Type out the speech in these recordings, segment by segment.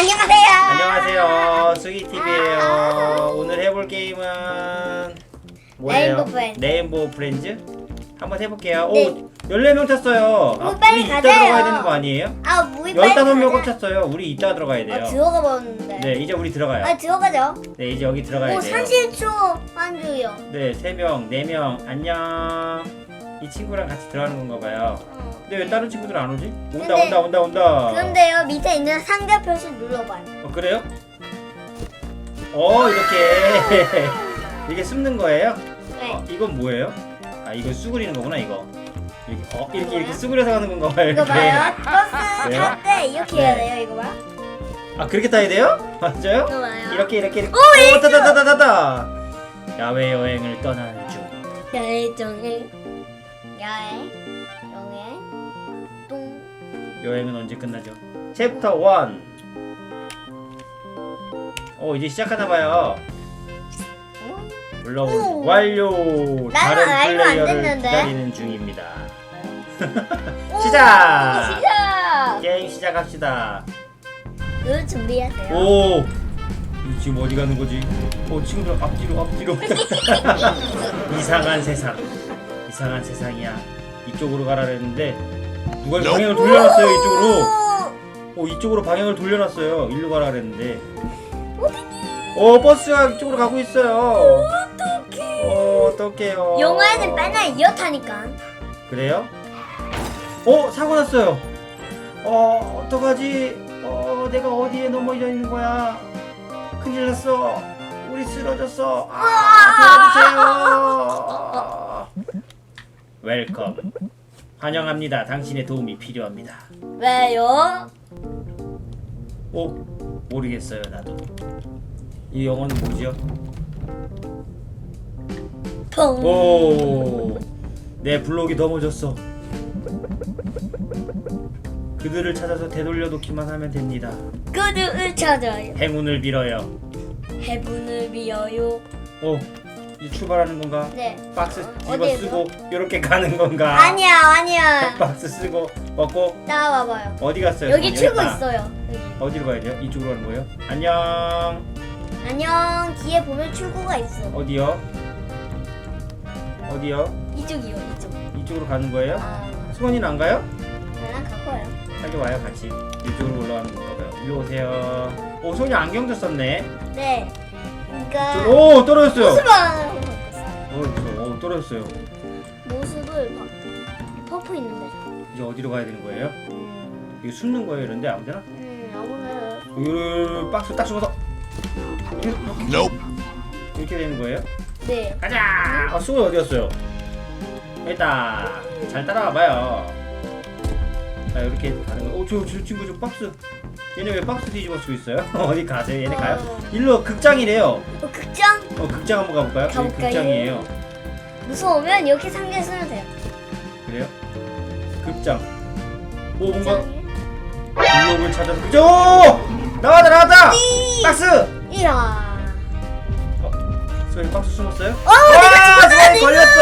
안녕하세요. 안녕하세요. 수기TV에요. 오늘 해볼 게임은 뭐예요? 레인보우 프렌즈? 한번 해볼게요. 네. 오, 14명 찼어요. 아, 오, 빨리 우리 이따 가자요. 들어가야 되는 거 아니에요? 아, 우리 빨리 15명 가자. 찼어요. 우리 이따 들어가야 돼요. 아, 들어가 봤는데. 네, 이제 우리 들어가요. 아, 들어가죠. 뭐 네, 이제 여기 들어가야 오, 돼요. 30초 만주요. 네, 3명, 4명, 안녕. 이 친구랑 같이 들어가는 건가 봐요. 어. 근데 왜 다른 친구들 안 오지? 온다, 근데- 온다, 온다, 온다. 그런데요, 밑에 있는 상자 표시 눌러봐요. 어, 그래요? 어, 이렇게. 이게 숨는 거예요? 네. 어, 이건 뭐예요? 아 이거 수그리는 거구나 이거. 이렇게 어 이렇게 이렇게 뭐야? 수그려서 가는 건가 봐요. 이거 이렇게. 봐요. 버스 왜요? 탈 때 이렇게 해야 네. 돼요, 이거 봐요. 아 그렇게 타야 돼요? 맞아요? 이거 봐요. 이렇게 이렇게 이렇게. 오, 오 따다다다다다. 야외 여행을 떠나는 중. 열정을 야외 영예 똥 여행은 언제 끝나죠? 챕터 1. 어 이제 시작하나 봐요. 어? 물론 오. 완료. 나는 다른 알고 안 플레이어를 됐는데. 기다리는 중입니다. 오, 시작! 시작! 게임 시작합시다. 눈 준비하세요. 오! 이 지금 어디 가는 거지? 어, 친구들 앞뒤로 앞뒤로. 이상한 세상. 이상한 세상이야. 이쪽으로 가라 그랬는데 누가 방향을 돌려놨어요 이쪽으로. 어, 이쪽으로 방향을 돌려놨어요. 일로 가라 그랬는데. 어, 버스가 이쪽으로 가고 있어요. 어, 어떡해요. 영화에는 맨날 이렇다니까. 그래요? 어, 사고 났어요. 어, 어떡하지? 어, 내가 어디에 넘어져 있는 거야? 큰일 났어. 우리 쓰러졌어. 아, 도와주세요. 웰컴. 환영합니다. 당신의 도움이 필요합니다. 왜요? 어, 모르겠어요, 나도. 이 영어는 뭐지요? 펑. 오, 내 블록이 넘어졌어. 그들을 찾아서 되돌려놓기만 하면 됩니다. 그들을 찾아요. 행운을 빌어요. 해분을 비어요. 오, 이제 출발하는 건가? 네. 박스 집어 어디에서? 쓰고 이렇게 가는 건가? 아니야, 아니야. 박스 쓰고 먹고 따라와봐요. 어디 갔어요? 여기 출구 있다. 있어요. 여기. 어디로 가야 돼요? 이쪽으로 가는 거예요? 안녕. 안녕. 뒤에 보면 출구가 있어. 어디요? 어디요? 이쪽이요, 이쪽. 이쪽으로 가는 거예요? 아, 수건이는 안 가요? 나랑 갈 거예요. 빨리 와요 같이. 이쪽으로 올라가는 건가 봐요. 일로 오세요. 오, 손이 안경도 썼네. 네. 그러니까 저- 오, 떨어졌어요. 모습을 어, 무서워. 어, 떨어졌어요. 모습을 막 퍼프 있는데. 이제 어디로 가야 되는 거예요? 음, 이거 숨는 거예요, 이런데 아무데나? 음 아무나 으, 박스 딱 이렇게, Nope. 이렇게 되는 거예요? 네. 가자! 아, 수건 어디였어요? 일단 잘 따라와 봐요. 자, 이렇게 가는 거. 오, 저, 저 친구 저 박스. 얘네 왜 박스 뒤집어 쓰고 있어요? 어디 가세요? 얘네 가요? 어. 일로 극장이래요. 어, 어, 극장 한번 가볼까요? 여기 가볼까요? 극장이에요. 무서우면 이렇게 쓰면 돼요. 그래요? 극장. 오, 뭔가. 블록을 찾아서 극장. 오! 나왔다, 나왔다! 박스! 이야. 소희 박스 숨었어요? 어, 와, 소희 걸렸어!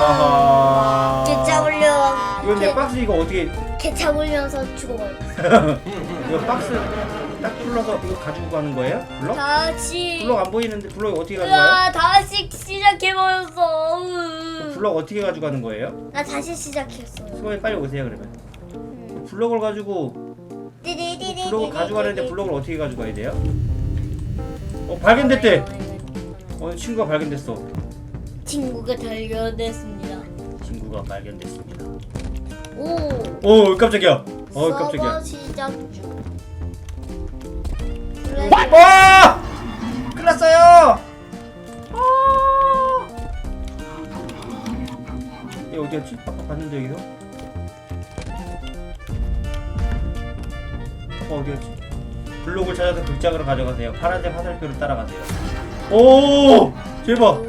아하. 개 잡으려. 이건 내 박스 이거 어떻게 개 잡으면서 죽어버려. 이거 박스 딱 풀러서 이거 가지고 가는 거예요? 블럭? 다시. 블럭 안 보이는데 블럭 어떻게 가져가요? 으아, 다시 시작해버렸어. 으. 블럭 어떻게 가져가는 거예요? 나 다시 시작했어요. 수고해 빨리 오세요 그러면 음. 블럭을 가지고. 블럭을 가져가는데 블럭을 어떻게 가져가야 돼요? 어 발견됐대! 어 친구가 발견됐어 친구가 발견됐습니다. 친구가 발견됐습니다 오. 오 깜짝이야 어 서버 깜짝이야 시작 중. 와! 큰일 났어요! 아! 얘 어디였지? 아까 봤는데 여기서? 아까 어디였지? 블록을 찾아서 극장으로 가져가세요. 파란색 화살표를 따라가세요. 오! 대박!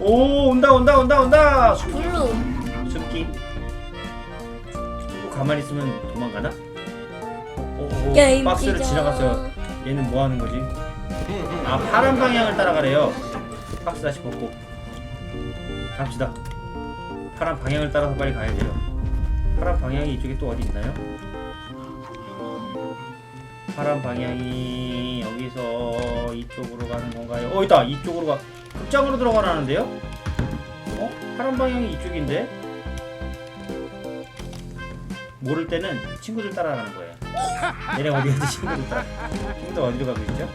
오! 온다 온다 온다 온다! 숨기. 블루. 숨기. 친구 가만히 있으면 도망가나? 오, 오, 오. 게임 박스를. 지나갔어요. 얘는 뭐 하는 거지? 아 파란 방향을 따라가래요. 박스 다시 벗고 갑시다. 파란 방향을 따라서 빨리 가야 돼요. 파란 방향이 이쪽에 또 어디 있나요? 파란 방향이 여기서 이쪽으로 가는 건가요? 어 있다 이쪽으로 가 극장으로 들어가라는데요? 어? 파란 방향이 이쪽인데? 모를 때는 친구들 따라가는 거예요 얘네 어디 가지 친구들 따라 친구들 어디로 가고 있죠?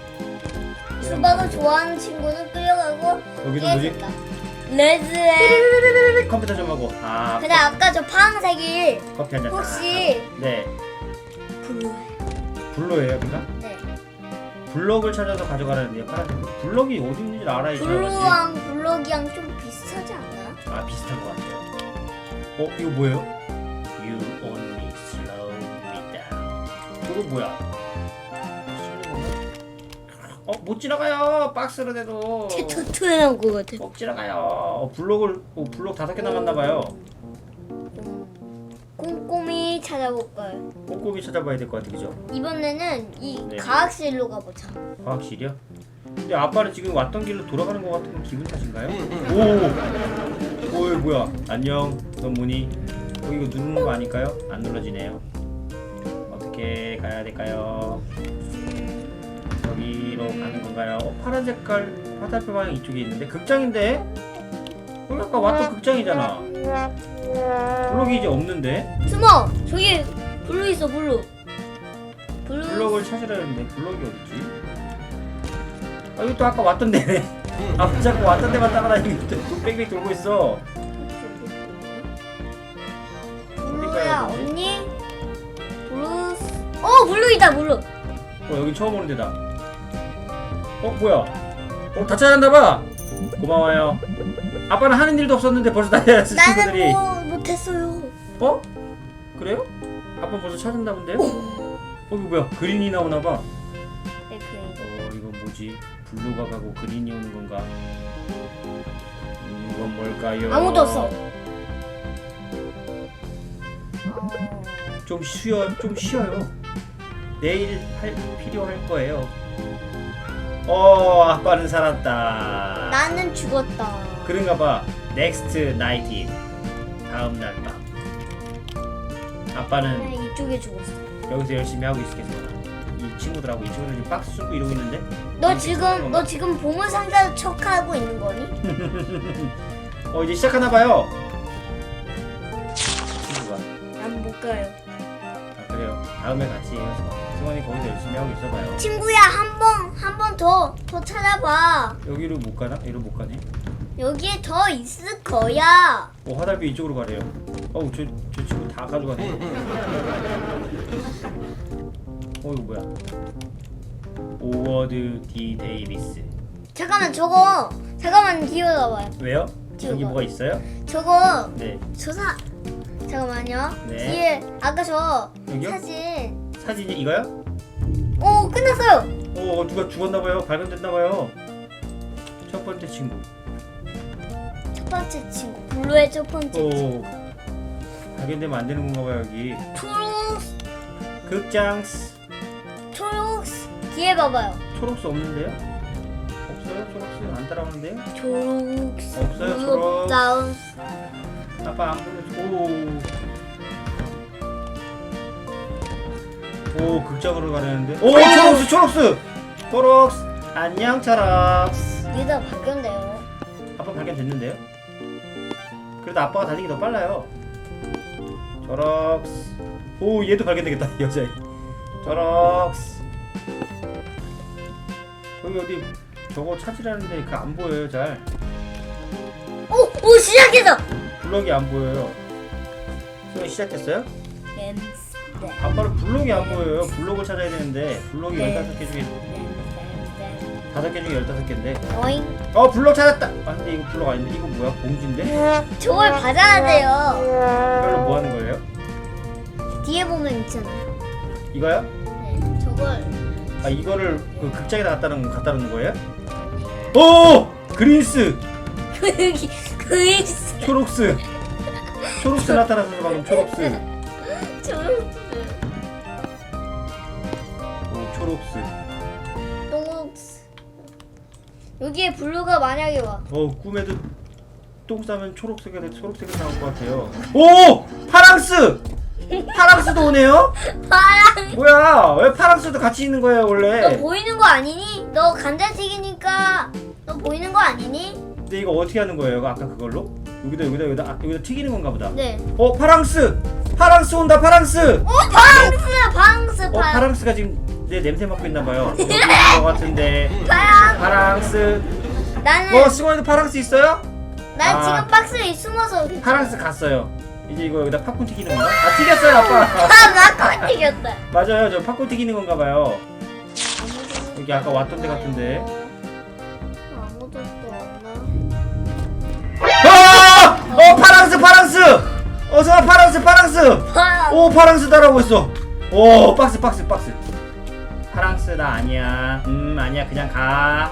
수박을 좋아하는 친구는 끌려가고 여기도 뭐지? 얘 레드에 컴퓨터 좀 하고 아 근데 아까 저 파란색이 커피 한 잔 혹시 네 블루예요 블로예요 여기가? 네 블럭을 찾아서 가져가라는데요 파란색 블럭이 어디 있는지 알아야 지 블루랑 블럭이랑 좀 비슷하지 않나요? 아 비슷한 것 같아요. 어 이거 뭐예요? 저거 뭐야? 어 못 지나가요. 박스로 돼도. 제 토토에 나온 것 같아 못 지나가요. 어, 블록을 어, 블록 다섯 개 남았나 봐요. 꼼꼼히 찾아볼까요? 꼼꼼히 찾아봐야 될 것 같아, 그죠? 이번에는 이 네. 과학실로 가보자 과학실이요? 근데 아빠는 지금 왔던 길로 돌아가는 것 같은 기분 탓인가요? 오, 오, 이거 뭐야? 안녕, 넌 뭐니? 어, 이거 누르는 거 아닐까요? 안 눌러지네요. 어떻게 가야 될까요? 여기로 가는 건가요? 어, 파란 색깔 화살표 방향 이쪽에 있는데 극장인데? 여기 아까 왔던 극장이잖아. 블록이 이제 없는데? 숨어! 저기 블루 있어 블루 블루 블록을 찾으려 했는데 블록이 어딨지? 아 이거 또 아까 왔던 데네 아 자꾸 왔던 데만 따라다니고 또 뺑뺑 돌고 있어 블루야 어디? 언니? 어 있다 블루 어 여기 처음 오는 데다 어 뭐야 어 다 찾았나봐 고마워요 아빠는 하는 일도 없었는데 벌써 다이아 친구들이 나는 뭐 못했어요 어? 그래요? 아빠 벌써 찾았나 본데요? 어 이거 뭐야 그린이 나오나봐 네, 그어 이거 뭐지 블루가 가고 그린이 오는 건가 음, 이건 뭘까요? 아무도 없어. 좀 쉬어 좀 쉬어요. 내일 할 필요할 거예요. 어 아빠는 살았다. 나는 죽었다 그런가 봐. 넥스트 나이트 다음 날 밤. 아빠는 나는 이쪽에 죽었어 여기서 열심히 하고 있겠어. 이 친구들하고 이 친구들 지금 박스 뚫고 이러고 있는데. 너 지금 너 지금 보물 상자 척하고 있는 거니? 어 이제 시작하나 봐요. 친구가. 난 못 가요 아 그래요. 다음에 같이 해서 승원이 거기서 열심히 하고 있어봐요. 친구야 한 번 한 번 더 더 찾아봐 여기로 못 가나? 여기로 못 가네. 여기에 더 있을 거야 어 화살표 이쪽으로 가래요. 어우 저, 저 친구 다 가져가네. 어 이거 뭐야? 오워드 D 데이비스. 잠깐만 저거 잠깐만 기어가봐요 왜요? 저거. 뭐가 있어요? 저거 네. 저사 잠깐만요 네. 뒤에 아까 저 여기요? 사진 사진이 이거요? 오 끝났어요 어 누가 죽었나봐요. 발견됐나봐요. 첫 번째 친구. 첫 번째 친구 블루의 첫 번째 친구 오 발견되면 안 되는 건가봐요 여기. 초록 극장 초록 뒤에 봐봐요 초록스 없는데요? 없어요? 초록스 안 따라오는데요? 초록 없어요, 초록. 다운 아빠 안 보내. 오. 오 극장으로 가려는데. 오 초록스 초록스 초록스 안녕 초록스. 얘가 바뀌었네요 아빠 발견됐는데요? 그래도 아빠가 달리기 더 빨라요. 초록스. 오 얘도 발견되겠다 여자애. 초록스. 여기 어디 저거 찾으라는데 그 안 보여요 잘. 오! 오 시작했어 블럭이 안 보여요. 수영 시작했어요? 엠스 네. 아빠는 블록이 안 보여요. 블록을 찾아야 되는데 블록이 네. 15개 중에 5개 중에 15개인데 어잉 어 블록 찾았다! 아 근데 이거 블록 아닌데 이거 뭐야? 공지인데? 저걸 받아야 돼요 이걸로 뭐 하는 거예요? 뒤에 보면 있잖아요 이거요? 네 저걸 아 이거를 그 극장에다 갖다 놓은, 갖다 놓는 거예요? 오! 그린스! 그 여기 그 있어 초록스! 초록스 나타났어 방금 초록스 초록 초록스 똥 여기에 블루가 만약에 와 어 꿈에도 똥 싸면 초록색이 돼 초록색이 나올 것 같아요 오! 파랑스! 파랑스도 오네요? 파랑. 뭐야 왜 파랑스도 같이 있는 거예요 너 원래 보이는 거 아니니? 너 감자튀기니까 너 보이는 거 아니니? 근데 이거 어떻게 하는 거예요 이거 아까 그걸로? 여기다 여기다 여기다 아, 여기다 튀기는 건가 보다 네. 어 파랑스 파랑스 온다 파랑스 오 파랑스 파랑스 어 파랑. 파랑스가 지금 내 냄새 맡고 있나 봐요 여기 있는 거 같은데 파랑. 파랑스 나는 어 승원이도 파랑스 있어요? 난 아. 지금 박스에 숨어서. 파랑스 갔어요 이제 이거 여기다 팝콘 튀기는 건가? 아 튀겼어요 아빠 아 나도 튀겼다. 맞아요 저 팝콘 튀기는 건가 봐요 여기 아까 왔던 데 같은데 아무도 또 없나? 아! 어 파랑스 파랑스 어서 파랑스 파랑스 파랑. 오 파랑스 따라오고 있어 오 박스 박스 박스 파랑스 나 아니야 음 아니야 그냥 가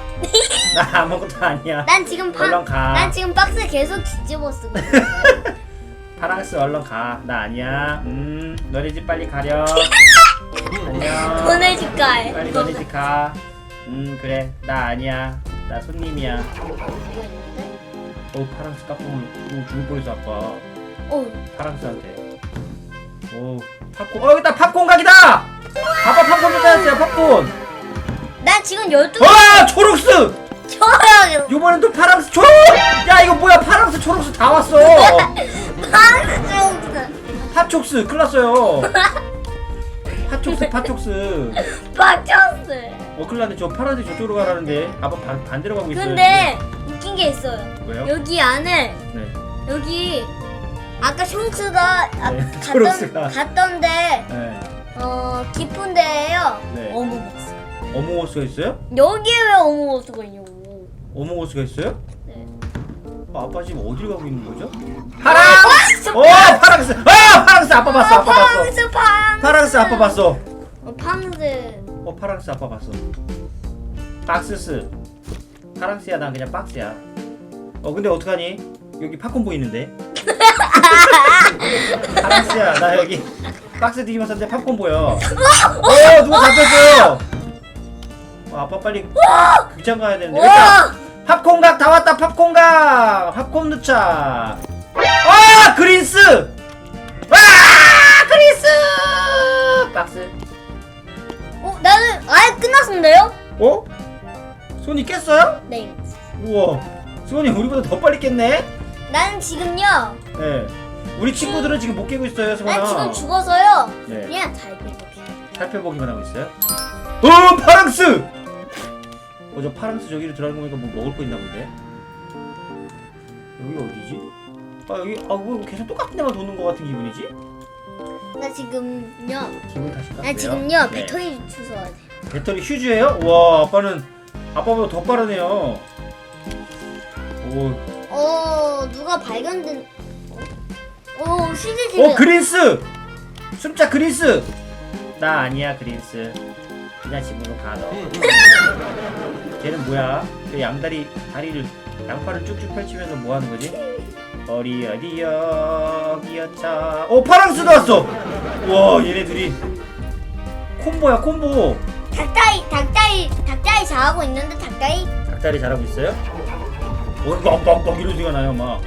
나 아무것도 아니야 난 지금 파. 얼른 가. 난 지금 박스 계속 뒤집어 쓰고. 있어. 파랑스 얼른 가 나 아니야 음 너네 집 빨리 가렴 안녕 보내줄까? 빨리 너네 집 가. 음 그래 나 아니야 나 손님이야 어 파랑스 깜빡을 오 죽을 뻔했어 아빠 어. 파랑스한테 오 팝콘 어 여기다 팝콘 각이다 아빠 팝콘 좀 찾았어요 팝콘 난 지금 열두. 와 초록스 저요. 요번엔 또 파랑스 초록 야 이거 뭐야 파랑스 초록스 다 왔어 파랑스 좀. 팥촉스 큰일 났어요 팥촉스 팥촉스 박쳤어. 어 큰일 났네 저 파란색 저쪽으로 가라는데 아빠 반, 반대로 가고 있어요 근데 웃긴 게 있어요. 왜요? 여기 안에 네. 여기 아까 쇼츠가 아, 네, 갔던 초록스가. 갔던데 네. 어 깊은 데에요. 네. 어묵었어. 어몽어스가 있어요? 여기에 왜 어묵었어가 있냐고. 어몽어스가 있어요? 네. 아, 아빠 지금 어디를 가고 있는 거죠? 파랑스. 오 파랑스 아 파랑스 아빠 봤어 아빠 봤어 파랑스 파랑스. 파랑스 아빠 봤어 어, 파랑스. 어 파랑스 아빠 봤어 박스스 파랑스야 난 그냥 박스야 어 근데 어떡하니 여기 팝콘 보이는데 파랑스야 나 여기 박스 뒤집어 었는데 팝콘 보여 어 누가 잡혔어요 어, 아빠 빨리 극장 가야 되는데 있다. 와. 팝콘각 다 왔다 팝콘각 팝콘 넣자 아 그린스 와 그린스 박스 어 나는 아예 끝났는데요? 어? 손이 깼어요? 네. 우와 수건이 우리보다 더 빨리 깼네? 나는 지금요. 네 우리 친구들은 지금 못 깨고 있어요 난 지금 죽어서요. 네 그냥 잘 빼볼게. 살펴보기만 하고 있어요 어 파랑스 어 저 파랑스 저기로 들어가는 거 보니까 뭐 먹을 거 있나 본데 여기 어디지? 아 여기 아뭐 계속 똑같은 데만 도는 거 같은 기분이지? 나 지금요. 기분 탓인가? 나? 지금요 네. 배터리 주워야 돼. 배터리 휴즈예요? 와 아빠는 아빠보다 더 빠르네요 오 어 누가 발견된? 어 시리즈. 오 그린스! 숨자 그린스! 나 아니야 그린스 그냥 집으로 가너 쟤는 뭐야? 저 양다리 다리를 양팔을 쭉쭉 펼치면서 뭐 하는 거지? 어리 어디 여기여차 오 파랑스도 왔어! 와 얘네 둘이 콤보야 콤보 닭다리 닭다리 닭다리 잘하고 있는데 닭다리 닭다리 잘하고 있어요? 어 빡빡빡 이런 소리가 나요 막.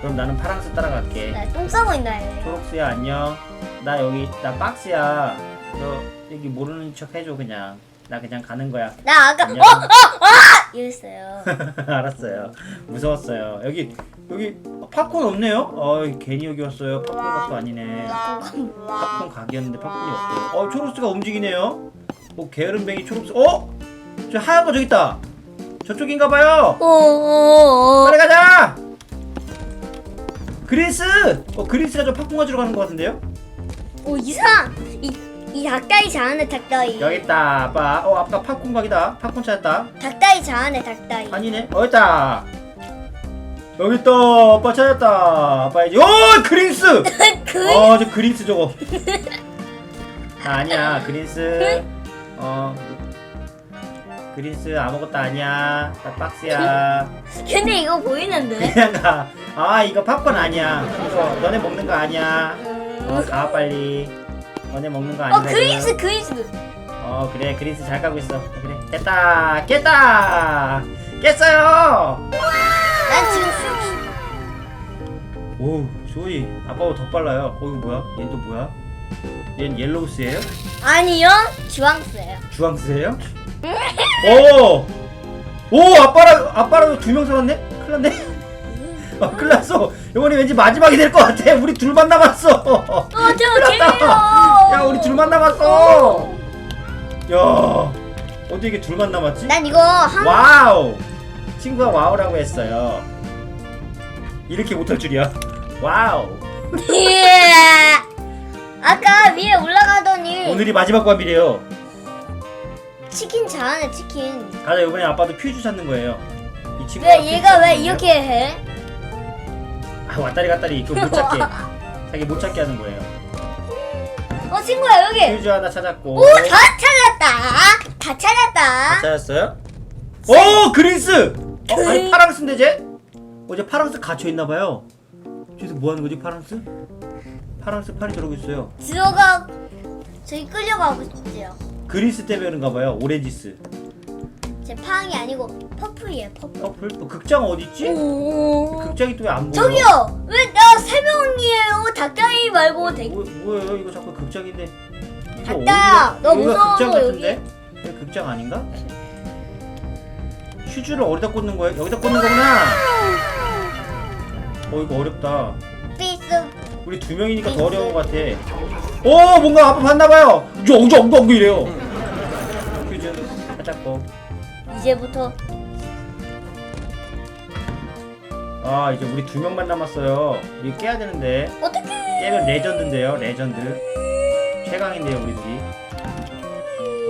그럼 나는 파랑스 따라갈게. 나똥 싸고 있나 해. 초록스야 안녕. 나 여기 나 박스야. 너 여기 모르는 척 해줘 그냥. 나 그냥 가는 거야. 나 아까 안녕. 어어어! 이랬어요. 알았어요. 무서웠어요. 여기 여기 팝콘 없네요? 어 괜히 여기 왔어요. 팝콘 각도 아니네. 팝콘 각이었는데 팝콘이 없어요. 어 초록스가 움직이네요. 뭐 게으름뱅이 초록스 어? 저 하얀 거 저기 있다 저쪽인가 봐요. 어 어 어. 빨리 가자. 그린스? 어 그린스가 저 팝콘 가지러 가는 거 같은데요? 오 이상 이 이 닭다리 잘하네 닭다리. 여기 있다 아빠. 어 아빠 팝콘 각이다. 팝콘 찾았다. 닭다리 잘하네 닭다리. 아니네. 어 있다. 여기 있다. 아빠 찾았다. 아빠 이제 오 그린스! 그 어 저 그린스 저거. 나 아니야. 그린스. 어 그린스 아무것도 아니야. 나 박스야. 근데 이거 보이는데. 그냥 가 아 이거 팝콘 아니야. 이거 너네 먹는 거 아니야. 음. 어가 빨리. 너네 먹는 거어 아니거든 그리스 그리스. 어 그래. 그린스 잘 가고 있어. 그래. 깼다. 깼다. 깼어요. 난 지금 수오 조이 아빠보다 더 빨라요. 어 이거 뭐야? 얘는 또 뭐야? 얘는 옐로우스예요? 아니요. 주황수예요. 주황스예요? 오! 오 아빠랑 아빠랑 두 명 살았네? 큰일 났네? 아, 큰일 났어. 이번이 왠지 마지막이 될 것 같아. 우리 둘만 남았어. 어저 재미요 야 우리 둘만 남았어. 야 어떻게 이게 둘만 남았지? 난 이거 한 와우. 친구가 와우라고 했어요. 이렇게 못할 줄이야. 와우. 예. 아까 위에 올라가더니 오늘이 마지막 밤이래요 치킨 잘하네 치킨 가자 이번에 아빠도 퓨즈 찾는 거예요 이 친구가 왜 얘가 왜. 이렇게 해? 아 왔다리 갔다리 그거 못 찾게 자기 못 찾게 하는 거예요 어 친구야 여기 퓨즈 하나 찾았고 오 다 찾았다 다 찾았다 찾았어요? 오 그린스! 어, 아니 파랑스인데 쟤? 어제 파랑스 갇혀 있나 봐요 저기서 뭐 하는 거지 파랑스? 파랑스 팔이 저러고 있어요 들어가 저기 끌려가고 싶지요 그린스 때문에 그런가 봐요 오렌지스 제 파랑이 아니고 퍼플이에요 퍼플 퍼플? 또 극장 어딨지? 오 극장이 또 왜 안 보여? 저기요 왜 나 세 명이에요 닭다리 말고 대... 뭐, 뭐예요 이거 자꾸 극장인데 갔다. 어디가- 너 여기가 무서워서 극장 같은데? 여기 극장 아닌가? 휴즈를 어디다 꽂는 거예요? 여기다 꽂는 거구나 어 이거 어렵다 피스 우리 두 명이니까 더 어려운 것 같아. 오 뭔가 아빠 봤나 봐요. 엉엉엉 이래요. 찾았고. 이제부터 아 이제 우리 두 명만 남았어요. 이거 깨야 되는데 어떻게 깨면 레전드인데요. 레전드. 최강인데요 우리 둘이.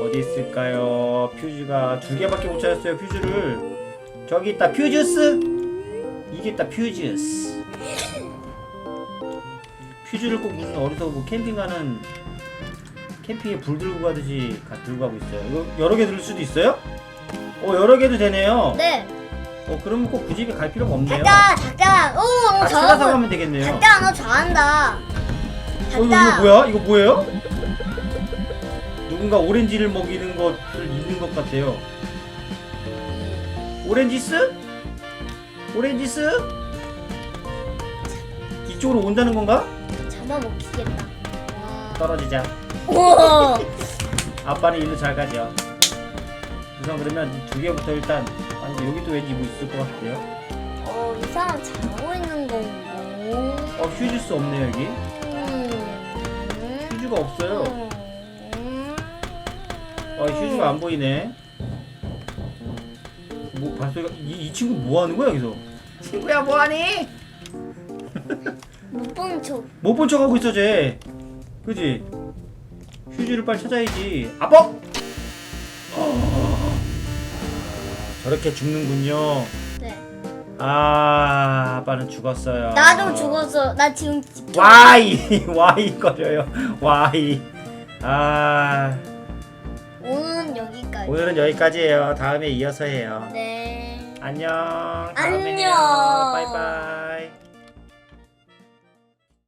어디 있을까요? 퓨즈가 두 개밖에 못 찾았어요. 퓨즈를. 저기 있다 퓨즈스. 이게 있다 퓨즈스. 퓨즈를 꼭 무슨 어디서 뭐 캠핑 가는 캠핑에 불 들고 가듯이 가 들고 가고 있어요. 이거 여러 개 들 수도 있어요? 어 여러 개도 되네요. 네 어 그러면 꼭 굳이 갈 필요가 없네요. 닭다 닭다 오너 아, 찾아서 잘하고 가면 되겠네요. 닭다 너 잘한다 어, 이거, 이거 뭐야? 이거 뭐예요? 누군가 오렌지를 먹이는 것을 있는 것 같아요. 오렌지스? 오렌지스? 이쪽으로 온다는 건가? 잡아먹히겠다 떨어지자. 우와 아빠는 일로 잘 가죠. 우선 그러면 두 개부터 일단 아니 여기도 왠지 뭐 있을 것 같아요. 어, 이 사람 자고 있는 건고. 어 휴즈스 없네 여기. 음. 휴즈가 없어요. 음. 어 휴즈가 안 보이네. 뭐 발소리가 이, 이 친구 뭐 하는 거야 여기서? 친구야 뭐 하니? 못본 척. 못 본 척하고 있어 쟤. 그지? 휴즈를 빨리 찾아야지. 아빠! 어... 저렇게 죽는군요. 네. 아 아빠는 죽었어요. 나도 죽었어. 나 지금 집- 와이 와이 거려요. 와이. 아 오늘은 여기까지. 오늘은 여기까지예요. 다음에 이어서 해요. 네. 안녕. 안녕. 다음에 해요. 바이바이.